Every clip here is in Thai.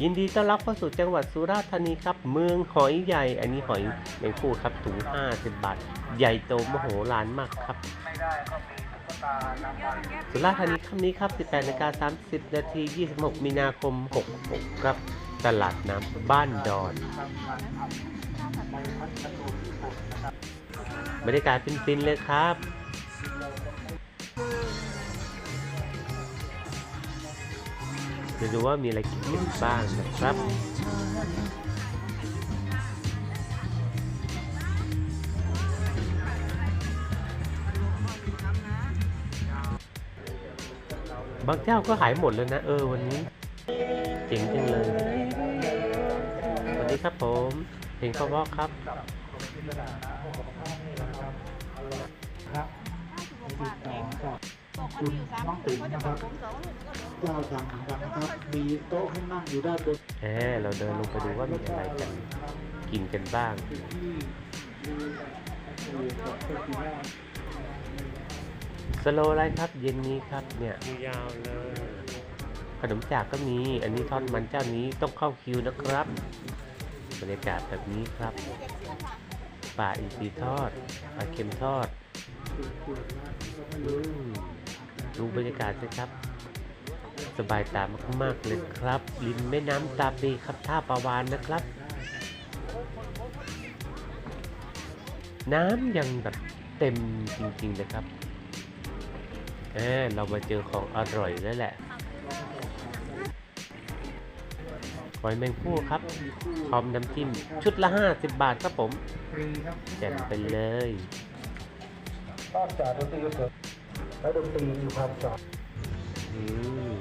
ยินดีต้อนรับเข้าสู่จังหวัดสุราษฎร์ธานีครับ เมืองหอยใหญ่ อันนี้หอยแมงคู่ครับถุง 50 บาท ใหญ่โตมโหฬารมากครับ สุราษฎร์ธานีคำนี้ครับ 18นาฬิกา30 นาที 26 มีนาคม 66 ครับ ตลาดน้ำบ้านดอนบรรยากาศฟินๆเลยครับ จะดูว่ามีอะไรกินกันบ้างนะครับบางเจ้าก็ขายหมดแล้วนะ เออวันนี้เจ๋งจังเลยสวัสดีครับผมเพลงพ่อบอกครับครับติดต่อกับ คุณน้องติ๋มนะครับเจ้าสั่งเหมือนกันนะครับ มีโต๊ะให้นั่งอยู่ด้านบนแหมเราเดินลงไปดูว่ามีอะไรกันกินกันบ้างสโลไลฟ์ครับ เย็นนี้ครับเนี่ยยาวเลยขนมจากก็มี อันนี้ทอดมันเจ้านี้ต้องเข้าคิวนะครับบรรยากาศแบบนี้ครับปลาอินทรีทอดปลาเค็มทอดอืม ดูบรรยากาศสิครับ สบายตามากๆเลยครับ ริมแม่น้ำตาปีครับท่าปลาวานนะครับ น้ำยังแบบเต็มจริงๆเลยครับเออเรามาเจอของอร่อยแล้วแหละหอยแมงผู้ครับ พร้อมน้ำจิ้ม ชุดละ 50 บาทครับผมฟรีครับแจมไปเลย และดนตรีมีความสอนอืม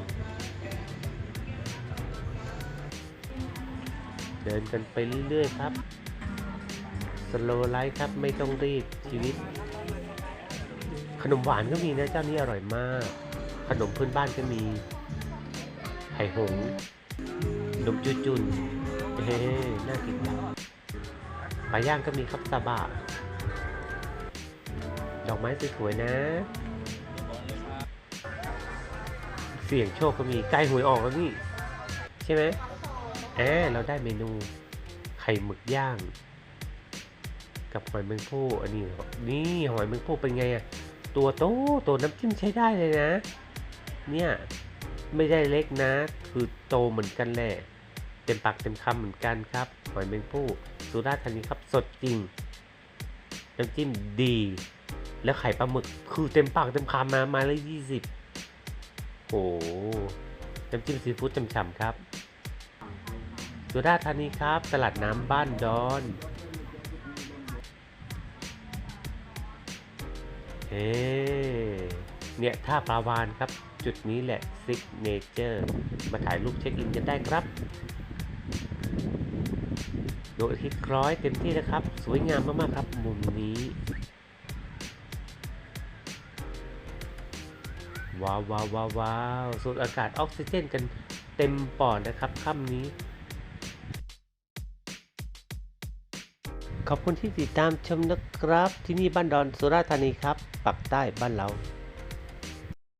เดินกันไปเรื่อยๆครับ สโลไลฟ์ครับไม่ต้องรีบชีวิต ขนมหวานก็มีนะเจ้านี้อร่อยมาก ขนมพื้นบ้านก็มี ไข่หงขนมจุจุนเฮ้น่ากินจังปลาย่างก็มีครับซาบะดอกไม้สวยๆนะ เสี่ยงโชคก็มีใกล้หวยออกแล้วนี่ ใช่ไหมแอบเราได้เมนูไข่หมึกย่าง กับหอยแมงภู่อันนี้นี่หอยแมงภู่เป็นไงอะตัวโตตัวน้ำจิ้มใช้ได้เลยนะ เนี่ยไม่ได้เล็กนะ คือโตเหมือนกันแหละเต็มปากเต็มคำเหมือนกันครับ หอยแมงภู่สุราษฎร์ธานีครับสดจริงน้ำจิ้มดี แล้วไข่ปลาหมึกคือเต็มปากเต็มคำมามาเลยยี่สิบ โอ้น้ำจิ้มซีฟู้ดฉ่ำๆครับ สุราษฎร์ธานีครับ ตลาดน้ำบ้านดอน เอ๊เนี่ยท่าปลาวานครับ จุดนี้แหละซิกเนเจอร์ มาถ่ายรูปเช็คอินกันได้ครับดวงอาทิตย์คล้อยเต็มที่นะครับ สวยงามมาก ๆ ครับ มุมนี้ ว้าวว้าวว้าววาวสูดอากาศออกซิเจนกันเต็มปอดนะครับค่ำนี้ ขอบคุณที่ติดตามชมนะครับ ที่นี่บ้านดอนสุราษฎร์ธานีครับ ปักใต้บ้านเรา